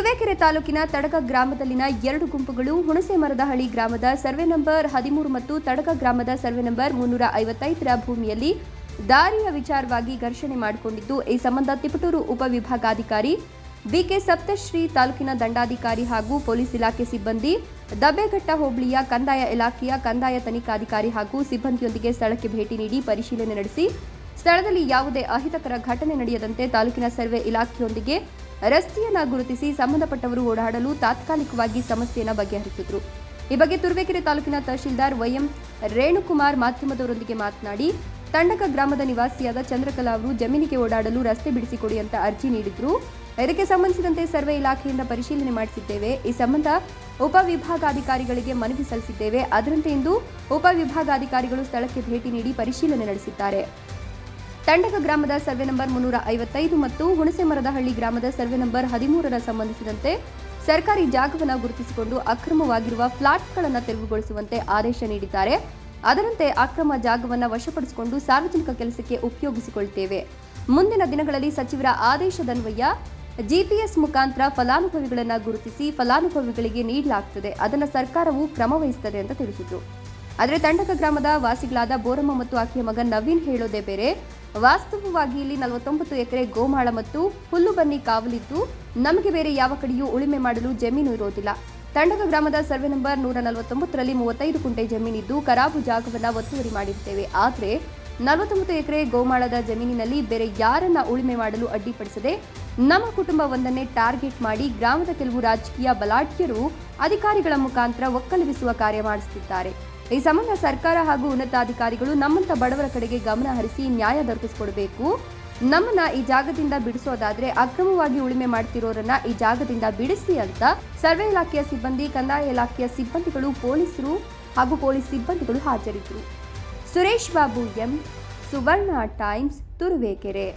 ತುರುವೇಕೆರೆ ತಾಲೂಕಿನ ತಡಗ ಗ್ರಾಮದಲ್ಲಿನ ಎರಡು ಗುಂಪುಗಳು ಹುಣಸೆ ಮರದಹಳ್ಳಿ ಗ್ರಾಮದ ಸರ್ವೆ ನಂಬರ್ ಹದಿಮೂರು ಮತ್ತು ತಡಗ ಗ್ರಾಮದ ಸರ್ವೆ ನಂಬರ್ ಮುನ್ನೂರ ಐವತ್ತೈದರ ಭೂಮಿಯಲ್ಲಿ ದಾರಿಯ ವಿಚಾರವಾಗಿ ಘರ್ಷಣೆ ಮಾಡಿಕೊಂಡಿದ್ದು, ಈ ಸಂಬಂಧ ತಿಪಟೂರು ಉಪವಿಭಾಗಾಧಿಕಾರಿ ಬಿಕೆ ಸಪ್ತಶ್ರೀ, ತಾಲೂಕಿನ ದಂಡಾಧಿಕಾರಿ ಹಾಗೂ ಪೊಲೀಸ್ ಇಲಾಖೆ ಸಿಬ್ಬಂದಿ ದಬ್ಬೆಘಟ್ಟ ಹೋಬಳಿಯ ಕಂದಾಯ ಇಲಾಖೆಯ ಕಂದಾಯ ತನಿಖಾಧಿಕಾರಿ ಹಾಗೂ ಸಿಬ್ಬಂದಿಯೊಂದಿಗೆ ಸ್ಥಳಕ್ಕೆ ಭೇಟಿ ನೀಡಿ ಪರಿಶೀಲನೆ ನಡೆಸಿ, ಸ್ಥಳದಲ್ಲಿ ಯಾವುದೇ ಅಹಿತಕರ ಘಟನೆ ನಡೆಯದಂತೆ ತಾಲೂಕಿನ ಸರ್ವೆ ಇಲಾಖೆಯೊಂದಿಗೆ ರಸ್ತೆಯನ್ನ ಗುರುತಿಸಿ ಸಂಬಂಧಪಟ್ಟವರು ಓಡಾಡಲು ತಾತ್ಕಾಲಿಕವಾಗಿ ಸಮಸ್ಯೆಯನ್ನು ಬಗೆಹರಿಸಿದ್ರು. ಈ ಬಗ್ಗೆ ತುರುವೇಕೆರೆ ತಾಲೂಕಿನ ತಹಶೀಲ್ದಾರ್ ವೈಎಂ ರೇಣುಕುಮಾರ್ ಮಾಧ್ಯಮದವರೊಂದಿಗೆ ಮಾತನಾಡಿ, ತಂಡಕ ಗ್ರಾಮದ ನಿವಾಸಿಯಾದ ಚಂದ್ರಕಲಾ ಅವರು ಜಮೀನಿಗೆ ಓಡಾಡಲು ರಸ್ತೆ ಬಿಡಿಸಿಕೊಡಿ ಅಂತ ಅರ್ಜಿ ನೀಡಿದ್ರು. ಇದಕ್ಕೆ ಸಂಬಂಧಿಸಿದಂತೆ ಸರ್ವೆ ಇಲಾಖೆಯಿಂದ ಪರಿಶೀಲನೆ ಮಾಡಿಸಿದ್ದೇವೆ. ಈ ಸಂಬಂಧ ಉಪವಿಭಾಗಾಧಿಕಾರಿಗಳಿಗೆ ಮನವಿ ಸಲ್ಲಿಸಿದ್ದೇವೆ. ಅದರಂತೆ ಇಂದು ಉಪವಿಭಾಗಾಧಿಕಾರಿಗಳು ಸ್ಥಳಕ್ಕೆ ಭೇಟಿ ನೀಡಿ ಪರಿಶೀಲನೆ ನಡೆಸಿದ್ದಾರೆ. ತಂಡಕ ಗ್ರಾಮದ ಸರ್ವೆ ನಂಬರ್ ಮುನ್ನೂರ ಐವತ್ತೈದು ಮತ್ತು ಹುಣಸೆಮರದಹಳ್ಳಿ ಗ್ರಾಮದ ಸರ್ವೆ ನಂಬರ್ ಹದಿಮೂರರ ಸಂಬಂಧಿಸಿದಂತೆ ಸರ್ಕಾರಿ ಜಾಗವನ್ನು ಗುರುತಿಸಿಕೊಂಡು ಅಕ್ರಮವಾಗಿರುವ ಫ್ಲಾಟ್ಗಳನ್ನು ತೆರವುಗೊಳಿಸುವಂತೆ ಆದೇಶ ನೀಡಿದ್ದಾರೆ. ಅದರಂತೆ ಅಕ್ರಮ ಜಾಗವನ್ನು ವಶಪಡಿಸಿಕೊಂಡು ಸಾರ್ವಜನಿಕ ಕೆಲಸಕ್ಕೆ ಉಪಯೋಗಿಸಿಕೊಳ್ಳುತ್ತೇವೆ ಮುಂದಿನ ದಿನಗಳಲ್ಲಿ ಸಚಿವರ ಆದೇಶದನ್ವಯ ಜಿಪಿಎಸ್ ಮುಖಾಂತರ ಫಲಾನುಭವಿಗಳನ್ನು ಗುರುತಿಸಿ ಫಲಾನುಭವಿಗಳಿಗೆ ನೀಡಲಾಗುತ್ತದೆ ಅದನ್ನು ಸರ್ಕಾರವು ಕ್ರಮವಹಿಸುತ್ತದೆ ಅಂತ ತಿಳಿಸಿದರು. ಆದರೆ ತಂಡಕ ಗ್ರಾಮದ ವಾಸಿಗಳಾದ ಬೋರಮ್ಮ ಮತ್ತು ಆಕೆಯ ಮಗ ನವೀನ್ ಹೇಳೋದೇ ಬೇರೆ. ವಾಸ್ತವವಾಗಿ ಇಲ್ಲಿ ನಲವತ್ತೊಂಬತ್ತು ಎಕರೆ ಗೋಮಾಳ ಮತ್ತು ಹುಲ್ಲು ಬನ್ನಿ ಕಾವಲಿದ್ದು ನಮಗೆ ಬೇರೆ ಯಾವ ಕಡೆಯೂ ಉಳುಮೆ ಮಾಡಲು ಜಮೀನು ಇರೋದಿಲ್ಲ. ತಂಡಗ ಗ್ರಾಮದ ಸರ್ವೆ ನಂಬರ್ ನೂರ ನಲವತ್ತೊಂಬತ್ತರಲ್ಲಿ ಮೂವತ್ತೈದು ಕುಂಟೆ ಜಮೀನಿದ್ದು ಕರಾಬು ಜಾಗವನ್ನು ಒತ್ತುವರಿ ಮಾಡಿರ್ತೇವೆ. ಆದರೆ ನಲವತ್ತೊಂಬತ್ತು ಎಕರೆ ಗೋಮಾಳದ ಜಮೀನಿನಲ್ಲಿ ಬೇರೆ ಯಾರನ್ನ ಉಳುಮೆ ಮಾಡಲು ಅಡ್ಡಿಪಡಿಸದೆ ನಮ್ಮ ಕುಟುಂಬವೊಂದನ್ನೇ ಟಾರ್ಗೆಟ್ ಮಾಡಿ ಗ್ರಾಮದ ಕೆಲವು ರಾಜಕೀಯ ಬಲಾಢ್ಯರು ಅಧಿಕಾರಿಗಳ ಮುಖಾಂತರ ಒಕ್ಕಲಿಸುವ ಕಾರ್ಯ ಮಾಡಿಸುತ್ತಿದ್ದಾರೆ. ಈ ಸಂಬಂಧ ಸರ್ಕಾರ ಹಾಗೂ ಉನ್ನತಾಧಿಕಾರಿಗಳು ನಮ್ಮಂತ ಬಡವರ ಕಡೆಗೆ ಗಮನ ಹರಿಸಿ ನ್ಯಾಯ ದೊರಕಿಸಿಕೊಡಬೇಕು. ನಮ್ಮನ್ನ ಈ ಜಾಗದಿಂದ ಬಿಡಿಸೋದಾದ್ರೆ ಅಕ್ರಮವಾಗಿ ಉಳುಮೆ ಮಾಡ್ತಿರೋರನ್ನ ಈ ಜಾಗದಿಂದ ಬಿಡಿಸಿ ಅಂತ ಸರ್ವೆ ಇಲಾಖೆಯ ಸಿಬ್ಬಂದಿ, ಕಂದಾಯ ಇಲಾಖೆಯ ಸಿಬ್ಬಂದಿಗಳು, ಪೊಲೀಸರು ಹಾಗೂ ಪೊಲೀಸ್ ಸಿಬ್ಬಂದಿಗಳು ಹಾಜರಿದ್ದರು ಸುರೇಶ್ ಬಾಬು ಎಂ, ಸುವರ್ಣ ಟೈಮ್ಸ್, ತುರುವೇಕೆರೆ.